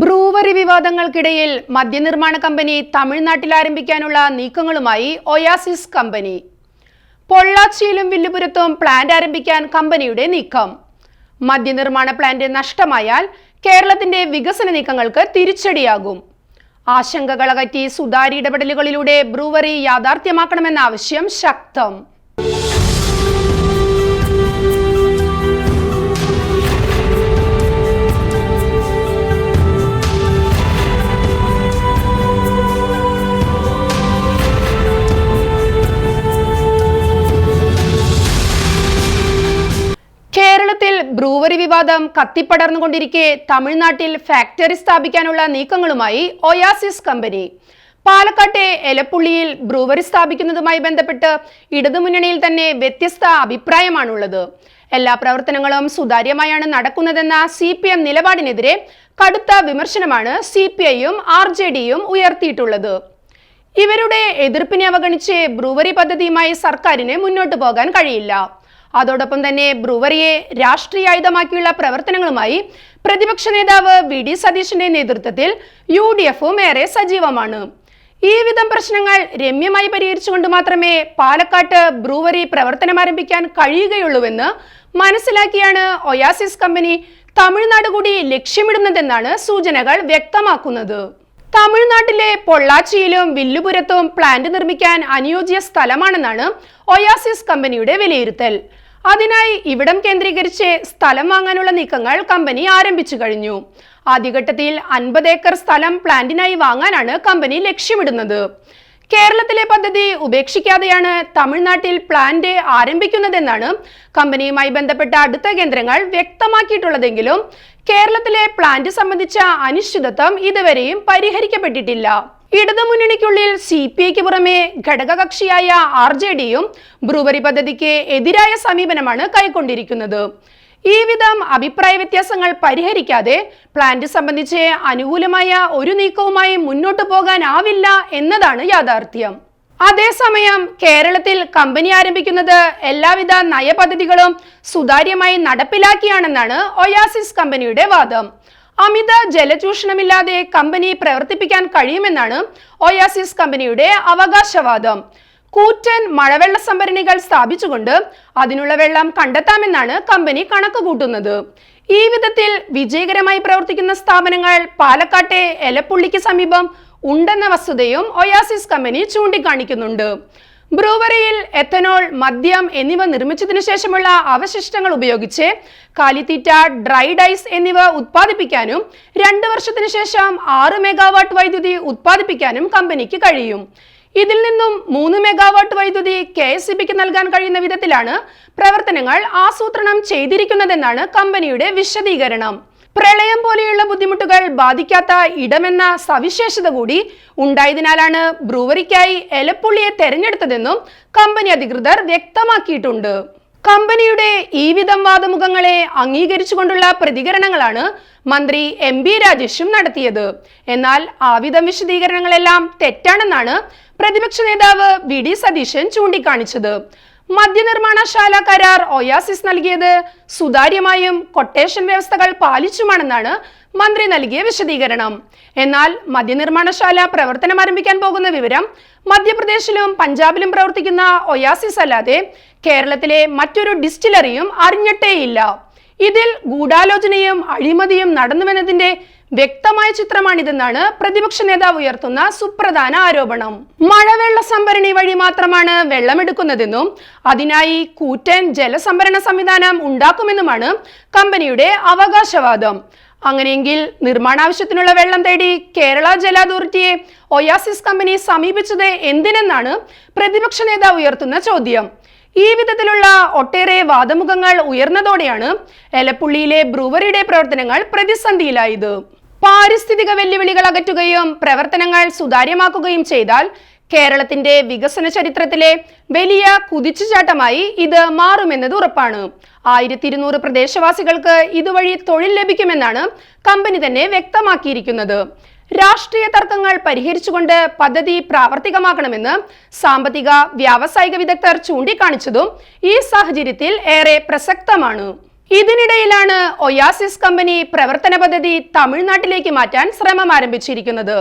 Brewery വിവാദങ്ങൾക്കിടയിൽ മദ്യനിർമ്മാണ company തമിഴ്നാട്ടിൽ ആരംഭിക്കാനുള്ള നീക്കങ്ങളുമായി ഒയാസിസ് കമ്പനി. പൊള്ളാച്ചിയിലും വില്ലുപുരത്തും പ്ലാന്റ് ആരംഭിക്കാൻ കമ്പനിയുടെ നീക്കം. മദ്യനിർമ്മാണ പ്ലാന്റ് നഷ്ടമായാൽ കേരളത്തിന്റെ വികസന നീക്കങ്ങൾക്ക് തിരിച്ചടിയാകും. ആശങ്കകളകറ്റി സുതാര്യ ഇടപെടലുകളിലൂടെ ബ്രൂവറി യാഥാർത്ഥ്യമാക്കണമെന്ന ആവശ്യം ശക്തം. ബ്രൂവറി വിവാദം കത്തിപ്പടർന്നുകൊണ്ടിരിക്കെ തമിഴ്നാട്ടിൽ ഫാക്ടറി സ്ഥാപിക്കാനുള്ള നീക്കങ്ങളുമായി ഒയാസിസ് കമ്പനി. പാലക്കാട്ടെ എലപ്പുള്ളിയിൽ ബ്രൂവറി സ്ഥാപിക്കുന്നതുമായി ബന്ധപ്പെട്ട് ഇടതുമുന്നണിയിൽ തന്നെ വ്യത്യസ്ത അഭിപ്രായമാണുള്ളത്. എല്ലാ പ്രവർത്തനങ്ങളും സുതാര്യമായാണ് നടക്കുന്നതെന്ന സി പി എം നിലപാടിനെതിരെ കടുത്ത വിമർശനമാണ് സി പി ഐയും ആർ ജെ ഡിയും ഉയർത്തിയിട്ടുള്ളത്. ഇവരുടെ എതിർപ്പിനെ അവഗണിച്ച് ബ്രൂവറി പദ്ധതിയുമായി സർക്കാരിന് മുന്നോട്ടു പോകാൻ കഴിയില്ല. അതോടൊപ്പം തന്നെ ബ്രൂവറിയെ രാഷ്ട്രീയായുധമാക്കിയുള്ള പ്രവർത്തനങ്ങളുമായി പ്രതിപക്ഷ നേതാവ് വി ഡി സതീഷിന്റെ നേതൃത്വത്തിൽ യു ഡി എഫും ഏറെ സജീവമാണ്. ഈ വിധം പ്രശ്നങ്ങൾ രമ്യമായി പരിഹരിച്ചുകൊണ്ട് മാത്രമേ പാലക്കാട്ട് ബ്രൂവറി പ്രവർത്തനം ആരംഭിക്കാൻ കഴിയുകയുള്ളൂവെന്ന് മനസ്സിലാക്കിയാണ് ഒയാസിസ് കമ്പനി തമിഴ്നാട് കൂടി ലക്ഷ്യമിടുന്നതെന്നാണ് സൂചനകൾ വ്യക്തമാക്കുന്നത്. തമിഴ്നാട്ടിലെ പൊള്ളാച്ചിയിലും വില്ലുപുരത്തും പ്ലാന്റ് നിർമ്മിക്കാൻ അനുയോജ്യ സ്ഥലമാണെന്നാണ് ഒയാസിസ് കമ്പനിയുടെ വിലയിരുത്തൽ. അതിനായി ഇവിടം കേന്ദ്രീകരിച്ച് സ്ഥലം വാങ്ങാനുള്ള നീക്കങ്ങൾ കമ്പനി ആരംഭിച്ചു കഴിഞ്ഞു. ആദ്യഘട്ടത്തിൽ അൻപത് ഏക്കർ സ്ഥലം പ്ലാന്റിനായി വാങ്ങാനാണ് കമ്പനി ലക്ഷ്യമിടുന്നത്. കേരളത്തിലെ പദ്ധതി ഉപേക്ഷിക്കാതെയാണ് തമിഴ്നാട്ടിൽ പ്ലാന്റ് ആരംഭിക്കുന്നതെന്നാണ് കമ്പനിയുമായി ബന്ധപ്പെട്ട അടുത്ത കേന്ദ്രങ്ങൾ വ്യക്തമാക്കിയിട്ടുള്ളതെങ്കിലും കേരളത്തിലെ പ്ലാന്റ് സംബന്ധിച്ച അനിശ്ചിതത്വം ഇതുവരെയും പരിഹരിക്കപ്പെട്ടിട്ടില്ല. ഇടതുമുന്നണിക്കുള്ളിൽ സി പി ഐക്ക് പുറമെ ഘടകകക്ഷിയായ ആർ ജെ ഡിയും ബ്രൂവറി പദ്ധതിക്ക് എതിരായ സമീപനമാണ് കൈക്കൊണ്ടിരിക്കുന്നത്. ഈ വിധം അഭിപ്രായ വ്യത്യാസങ്ങൾ പരിഹരിക്കാതെ പ്ലാന്റ് സംബന്ധിച്ച് അനുകൂലമായ ഒരു നീക്കവുമായി മുന്നോട്ടു പോകാനാവില്ല എന്നതാണ് യാഥാർത്ഥ്യം. അതേസമയം കേരളത്തിൽ കമ്പനി ആരംഭിക്കുന്നത് എല്ലാവിധ നയപദ്ധതികളും സുതാര്യമായി നടപ്പിലാക്കിയാണെന്നാണ് ഒയാസിസ് കമ്പനിയുടെ വാദം. അമിത ജലചൂഷണമില്ലാതെ കമ്പനി പ്രവർത്തിപ്പിക്കാൻ കഴിയുമെന്നാണ് ഒയാസിസ് കമ്പനിയുടെ അവകാശവാദം. കൂറ്റൻ മഴവെള്ള സംഭരണികൾ സ്ഥാപിച്ചുകൊണ്ട് അതിനുള്ള വെള്ളം കണ്ടെത്താമെന്നാണ് കമ്പനി കണക്ക് കൂട്ടുന്നത് ഈ വിധത്തിൽ വിജയകരമായി പ്രവർത്തിക്കുന്ന സ്ഥാപനങ്ങൾ പാലക്കാട്ടെ എലപ്പുള്ളിക്ക് സമീപം ഉണ്ടെന്ന വസ്തുതയും ഒയാസിസ് കമ്പനി ചൂണ്ടിക്കാണിക്കുന്നുണ്ട്. ബ്രൂവറിയിൽ എത്തനോൾ മദ്യം എന്നിവ നിർമ്മിച്ചതിനു ശേഷമുള്ള അവശിഷ്ടങ്ങൾ ഉപയോഗിച്ച് കാലിത്തീറ്റ ഡ്രൈഡ് ഐസ് എന്നിവ ഉത്പാദിപ്പിക്കാനും രണ്ടു വർഷത്തിനു ശേഷം ആറ് മെഗാവാട്ട് വൈദ്യുതി ഉത്പാദിപ്പിക്കാനും കമ്പനിക്ക് കഴിയും. ഇതിൽ നിന്നും മൂന്ന് മെഗാവാട്ട് വൈദ്യുതി കെ എസ് ബിക്ക് നൽകാൻ കഴിയുന്ന വിധത്തിലാണ് പ്രവർത്തനങ്ങൾ ആസൂത്രണം ചെയ്തിരിക്കുന്നതെന്നാണ് കമ്പനിയുടെ വിശദീകരണം. പ്രളയം പോലെയുള്ള ബുദ്ധിമുട്ടുകൾ ബാധിക്കാത്ത ഇടമെന്ന സവിശേഷത കൂടി ഉണ്ടായതിനാലാണ് ബ്രൂവറിക്കായി എലപ്പുള്ളിയെ തെരഞ്ഞെടുത്തതെന്നും കമ്പനി അധികൃതർ വ്യക്തമാക്കിയിട്ടുണ്ട്. കമ്പനിയുടെ ഈ വിധം വാദമുഖങ്ങളെ അംഗീകരിച്ചുകൊണ്ടുള്ള പ്രതികരണങ്ങളാണ് മന്ത്രി എം ബി രാജേഷും നടത്തിയത്. എന്നാൽ ആ വിധം വിശദീകരണങ്ങളെല്ലാം തെറ്റാണെന്നാണ് പ്രതിപക്ഷ നേതാവ് വി ഡി സതീശൻ ചൂണ്ടിക്കാണിച്ചത്. മദ്യനിർമ്മാണശാല കരാർ ഒയാസിസ് നൽകിയത്. സുതാര്യമായും കൊട്ടേഷൻ വ്യവസ്ഥകൾ പാലിച്ചുമാണെന്നാണ് മന്ത്രി നൽകിയ വിശദീകരണം. എന്നാൽ മദ്യനിർമ്മാണശാല പ്രവർത്തനം ആരംഭിക്കാൻ പോകുന്ന വിവരം മധ്യപ്രദേശിലും പഞ്ചാബിലും പ്രവർത്തിക്കുന്ന ഒയാസിസ് അല്ലാതെ കേരളത്തിലെ മറ്റൊരു ഡിസ്റ്റിലറിയും അറിഞ്ഞിട്ടേയില്ല. ഇതിൽ ഗൂഢാലോചനയും അഴിമതിയും നടന്നുവെന്നതിന്റെ വ്യക്തമായ ചിത്രമാണിതെന്നാണ് പ്രതിപക്ഷ നേതാവ് ഉയർത്തുന്ന സുപ്രധാന ആരോപണം. മഴവെള്ള സംഭരണി വഴി മാത്രമാണ് വെള്ളമെടുക്കുന്നതെന്നും അതിനായി കൂറ്റൻ ജലസംഭരണ സംവിധാനം ഉണ്ടാക്കുമെന്നുമാണ് കമ്പനിയുടെ അവകാശവാദം. അങ്ങനെയെങ്കിൽ നിർമ്മാണാവശ്യത്തിനുള്ള വെള്ളം തേടി കേരള ജല അതോറിറ്റിയെ ഒയാസിസ് കമ്പനി സമീപിച്ചത് എന്തിനെന്നാണ് പ്രതിപക്ഷ നേതാവ് ഉയർത്തുന്ന ചോദ്യം. ഈ വിധത്തിലുള്ള ഒട്ടേറെ വാദമുഖങ്ങൾ ഉയർന്നതോടെയാണ് എലപ്പുള്ളിയിലെ ബ്രൂവറിയുടെ പ്രവർത്തനങ്ങൾ പ്രതിസന്ധിയിലായത്. പാരിസ്ഥിതിക വെല്ലുവിളികൾ അകറ്റുകയും പ്രവർത്തനങ്ങൾ സുതാര്യമാക്കുകയും ചെയ്താൽ കേരളത്തിന്റെ വികസന ചരിത്രത്തിലെ വലിയ കുതിച്ചുചാട്ടമായി ഇത് മാറുമെന്നത് ഉറപ്പാണ്. ആയിരത്തി ഇരുന്നൂറ് പ്രദേശവാസികൾക്ക് ഇതുവഴി തൊഴിൽ ലഭിക്കുമെന്നാണ് കമ്പനി തന്നെ വ്യക്തമാക്കിയിരിക്കുന്നത്. രാഷ്ട്രീയ തർക്കങ്ങൾ പരിഹരിച്ചുകൊണ്ട് പദ്ധതി പ്രാവർത്തികമാക്കണമെന്ന് സാമ്പത്തിക വ്യാവസായിക വിദഗ്ധർ ചൂണ്ടിക്കാണിച്ചതും ഈ സാഹചര്യത്തിൽ ഏറെ പ്രസക്തമാണ്. ഇതിനിടയിലാണ് ഒയാസിസ് കമ്പനി പ്രവർത്തന പദ്ധതി തമിഴ്നാട്ടിലേക്ക് മാറ്റാൻ ശ്രമം ആരംഭിച്ചിരിക്കുന്നത്.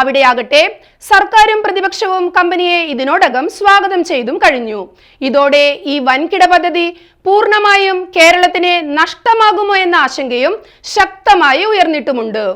അവിടെയാകട്ടെ സർക്കാരും പ്രതിപക്ഷവും കമ്പനിയെ ഇതിനോടകം സ്വാഗതം ചെയ്തും കഴിഞ്ഞു. ഇതോടെ ഈ വൻകിട പദ്ധതി പൂർണമായും കേരളത്തിന് നഷ്ടമാകുമോ എന്ന ആശങ്കയും ശക്തമായി ഉയർന്നിട്ടുമുണ്ട്.